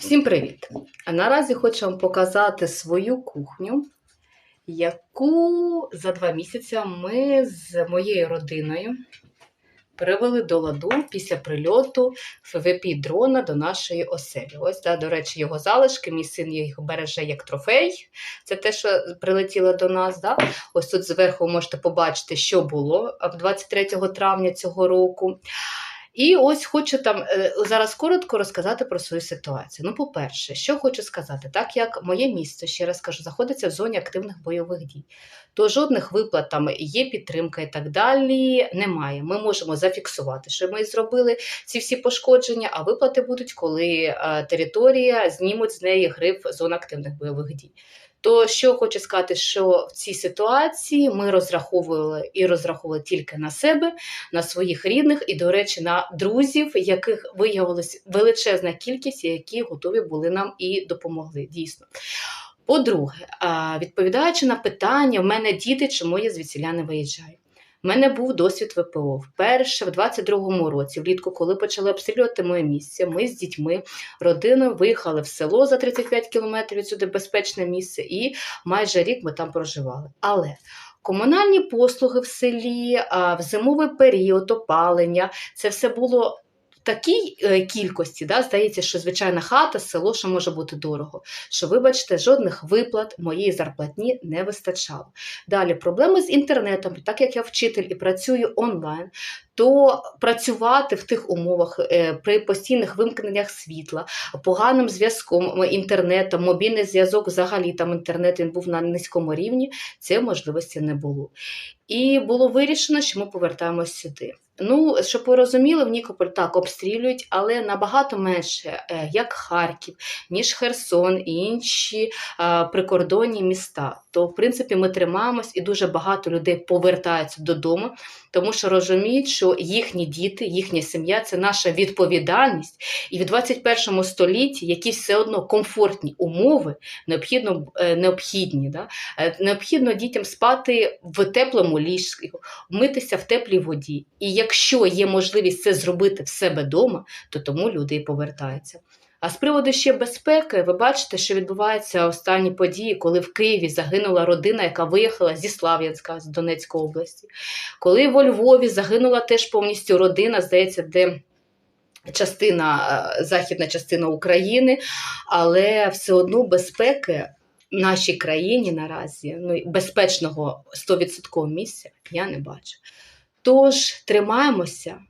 Всім привіт! А наразі хочу вам показати свою кухню, яку за два місяці ми з моєю родиною привели до ладу після прильоту ФВП дрона до нашої оселі. Ось, да, до речі, його залишки. Мій син їх береже як трофей. Це те, що прилетіло до нас. Да? Ось тут зверху можете побачити, що було 23 травня цього року. І ось хочу там е, зараз коротко розказати про свою ситуацію. Ну, по-перше, що хочу сказати, так як моє місто, ще раз кажу, знаходиться в зоні активних бойових дій, то жодних виплат там є підтримка і так далі немає. Ми можемо зафіксувати, що ми зробили ці всі пошкодження, а виплати будуть, коли е, територія знімуть з неї гриф зон активних бойових дій. То що хочу сказати, що в цій ситуації ми розраховували і розраховували тільки на себе, на своїх рідних і, до речі, на друзів, яких виявилась величезна кількість, які готові були нам і допомогли. Дійсно. По-друге, відповідаючи на питання, в мене діти, чому я звідсіля не виїжджаю. У мене був досвід ВПО. Вперше в 22-му році, влітку, коли почали обстрілювати моє місце, ми з дітьми, родиною виїхали в село за 35 кілометрів відсюди безпечне місце, і майже рік ми там проживали. Але комунальні послуги в селі, в зимовий період опалення, це все було. В такій е, кількості, да, здається, що звичайна хата, село, що може бути дорого. Що, вибачте, жодних виплат моєї зарплатні не вистачало. Далі проблеми з інтернетом, так як я вчитель і працюю онлайн, то працювати в тих умовах е, при постійних вимкненнях світла, поганим зв'язком, інтернетом, мобільний зв'язок, взагалі там інтернет він був на низькому рівні, цієї можливості не було. І було вирішено, що ми повертаємось сюди. Ну, щоб ви розуміли, в Нікополь так обстрілюють, але набагато менше, е, як Харків, ніж Херсон і інші а, прикордонні міста. То, в принципі, ми тримаємось і дуже багато людей повертаються додому, тому що розуміють, що їхні діти, їхня сім'я це наша відповідальність. І в 21 столітті якісь все одно комфортні умови необхідно, е, необхідні. Да? Е, Необхідно дітям спати в теплому ліжку, митися в теплій воді. І якщо є можливість це зробити в себе вдома, то тому люди і повертаються. А з приводу ще безпеки, ви бачите, що відбуваються останні події, коли в Києві загинула родина, яка виїхала зі Слав'янська, з Донецької області. Коли во Львові загинула теж повністю родина, здається, де частина, е, західна частина України, але все одно безпеки в нашій країні наразі, ну, безпечного 100% місця я не бачу. Тож тримаємося,